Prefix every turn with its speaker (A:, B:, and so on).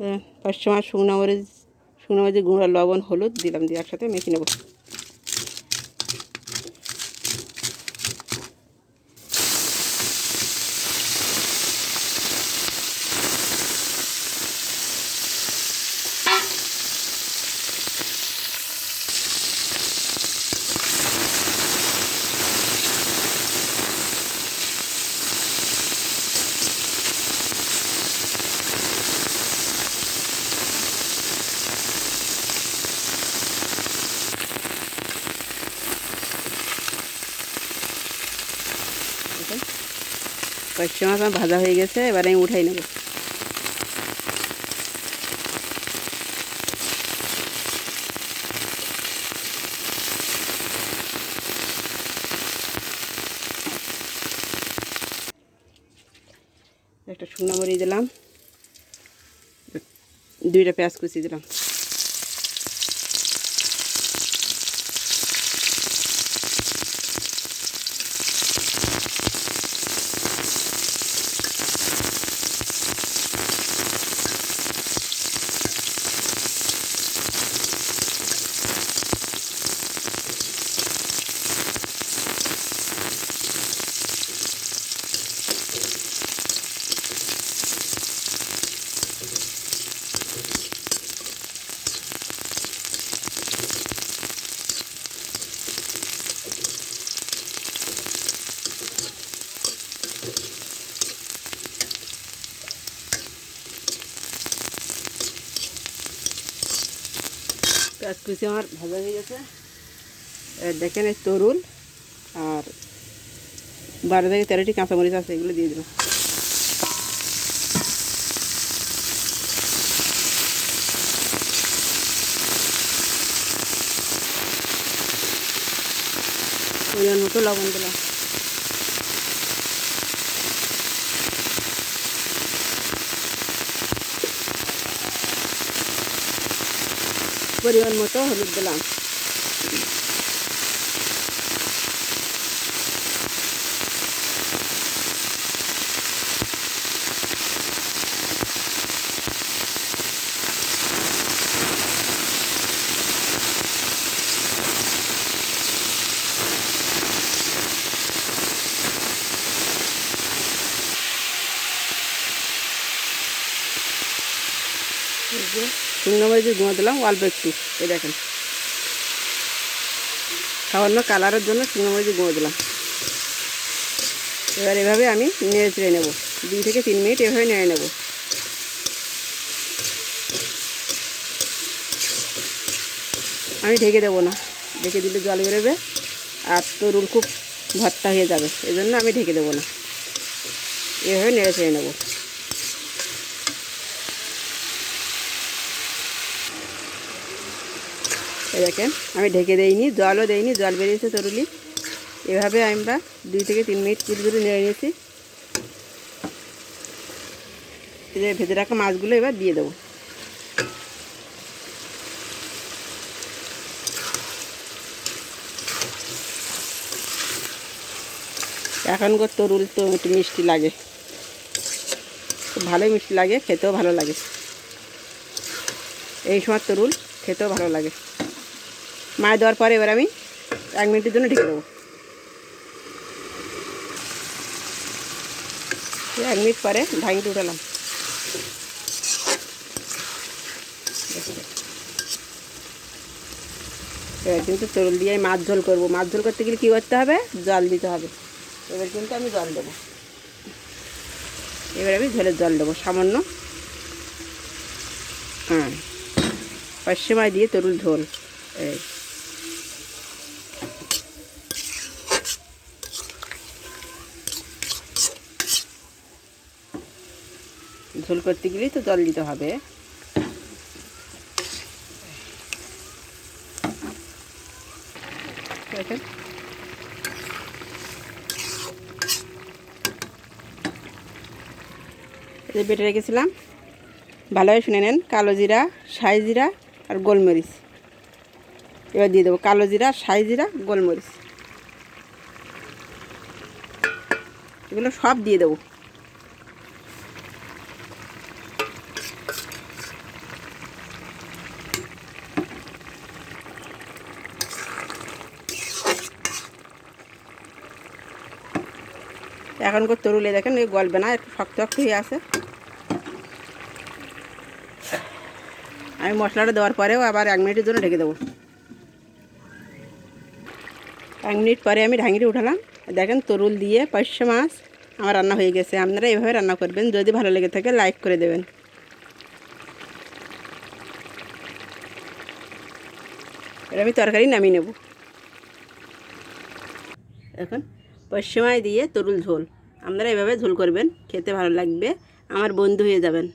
A: হ্যাঁ, পাঁচশো মাছ শুকনো মরিচ শুকনো মরিচের গুঁড়া লবণ হলুদ দিলাম দিয়ে একসাথে মেখে নেব। পাঁচশো মাছ আমার ভাজা হয়ে গেছে, এবার আমি উঠাই নেব। একটা শুকনো মরিচ দিলাম, দুইটা পেঁয়াজ কুচি দিলাম। পেঁয়াজ কুচি আমার ভাজা হয়ে গেছে। দেখেন এই তরুল আর বারো থেকে তেরোটি কাঁচামরিচ আছে, এগুলো দিয়ে দিলাম। মতো লবণ দিলাম। পরিমাণ মতো হলুদ দিলাম এই যে শুকনো মরিচের গুঁড়ো দিলাম, অল্প একটু। এই দেখেন। সামান্য কালারের জন্য শুকনো মরিচের গুঁড়ো দিলাম। এবার এভাবে আমি নেড়ে চেড়ে নেব। দুই থেকে তিন মিনিট এভাবে নেড়ে নেব। আমি ঢেকে দেবো না। ঢেকে দিলে জল বেরোবে আর তো তরুল খুব ভর্তা হয়ে যাবে। এই জন্য আমি ঢেকে দেবো না। এভাবে নেড়ে চেড়ে নেব। দেখেন আমি ঢেকে দেইনি, জলও দেইনি, জল বেরিয়েছে তরুলি। এভাবে আমরা দুই থেকে তিন মিনিট পুরো নেড়ে নিয়েছি। ভেজে রাখা মাছগুলো এবার দিয়ে দেবো। এখনকার তরুল তো একটু মিষ্টি লাগে। ভালোই মিষ্টি লাগে, খেতেও ভালো লাগে। এই সময় তরুল খেতেও ভালো লাগে। মাছ দেওয়ার পরে এবার আমি এক মিনিটের জন্য ঢেকে দেবো। এক মিনিট পরে ঢাকিতে উঠালাম। এবার কিন্তু তরল দিয়ে মাছ ঝোল করব। মাছ ঝোল করতে গেলে কী করতে হবে? জল দিতে হবে। এবার কিন্তু আমি জল দেবো। এবার আমি ঝোলের জল দেবো। সামান্য হ্যাঁ পাঁচশো দিয়ে তরুল ঝোল। এই। ঝোল করতে গেলেই তো জল দিতে হবে। বেটে রেখেছিলাম। ভালোভাবে শুনে নেন, কালো জিরা সাই জিরা আর গোলমরিচ। এবার দিয়ে দেবো কালো জিরা সাই জিরা, গোলমরিচ। এগুলো সব দিয়ে দেবো। এখনকার তরুলে দেখেন, এই গলবে না, একটু শক্ত শক্ত হয়ে আছে। আমি মশলাটা দেওয়ার পরেও আবার এক মিনিটের জন্য ঢেকে দেবো। এক মিনিট পরে আমি ঢাঙিটি উঠালাম। দেখেন, তরুল দিয়ে পাঁচশো মাছ আমার রান্না হয়ে গেছে। আপনারা এভাবে রান্না করবেন, যদি ভালো লেগে থাকে, লাইক করে দেবেন। এবার আমি তরকারি নামিয়ে নেব। এখন পশ্চিমায় দিয়ে তরুল ঝোল। আপনারা এভাবে ঝোল করবেন খেতে ভালো লাগবে আমার বন্ধু হয়ে যাবেন।